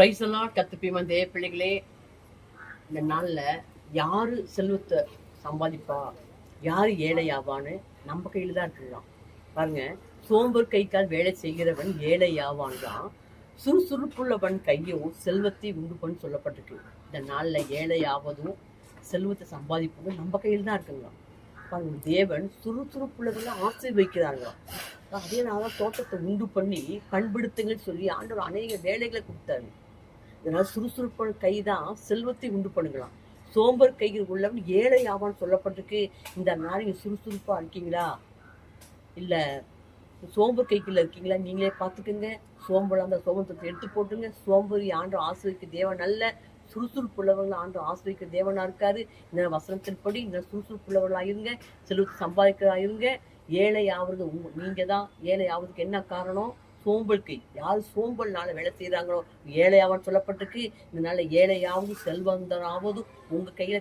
Price எல்லாம் கத்துப்பீமா தேவ பிள்ளைகளே இந்த நாளில் யார் செல்வத்தை சம்பாதிப்பா? யார் ஏழையாவான்னு நம்ம கையில் தான் இருக்கலாம் பாருங்க சோம்பர் கை கால் வேலை செய்கிறவன் ஏழை ஆவான்தான் சுறுசுறுப்புள்ளவன் கையும் செல்வத்தை உண்டு பண்ணு சொல்லப்பட்டிருக்கு. இந்த நாளில் ஏழையாவதும் செல்வத்தை சம்பாதிப்பதும் நம்ம கையில் தான் இருக்குங்களாம். பாருங்க தேவன் சுறுசுறுப்புள்ளவங்களை ஆசீர்வதிக்கிறாங்களாம் அதே நாளாக தோட்டத்தை உண்டு பண்ணி பண்படுத்துங்கன்னு சொல்லி ஆண்டவர் அநேக வேலைகளை கொடுத்தாரு. இதனால் சுறுசுறுப்பான கை தான் செல்வத்தை உண்டு பண்ணுங்களாம் சோம்பர் கையில் உள்ளவன் ஏழை ஆவான்னு சொல்லப்பட்டிருக்கு. இந்த நாள் சுறுசுறுப்பாக இருக்கீங்களா? இல்லை சோம்பர் கைக்குள்ள இருக்கீங்களா? நீங்களே பார்த்துக்குங்க. சோம்பலா அந்த சோம்பத்தை எடுத்து போட்டுங்க. சோம்பரி ஆண்டு ஆசிரியக்கு தேவன் அல்ல. சுறுசுறுப்புள்ளவர்கள் ஆண்டு ஆசிரியக்க தேவனாக இருக்காரு. இந்த வசனத்தின்படி இந்த சுறுசுறுப்புள்ளவர்களாக இருங்க. செல்வத்தை சம்பாதிக்கிறதா இருங்க. ஏழை ஆகுறது உங்க நீங்கள் தான் ஏழை ஆவதுக்கு என்ன காரணம்? சோம்பலுக்கு யார் சோம்பல்னால வேலை செய்கிறாங்களோ ஏழையாவான்னு சொல்லப்பட்டிருக்கு. இதனால ஏழையாவது செல்வந்தனாவது உங்க கையில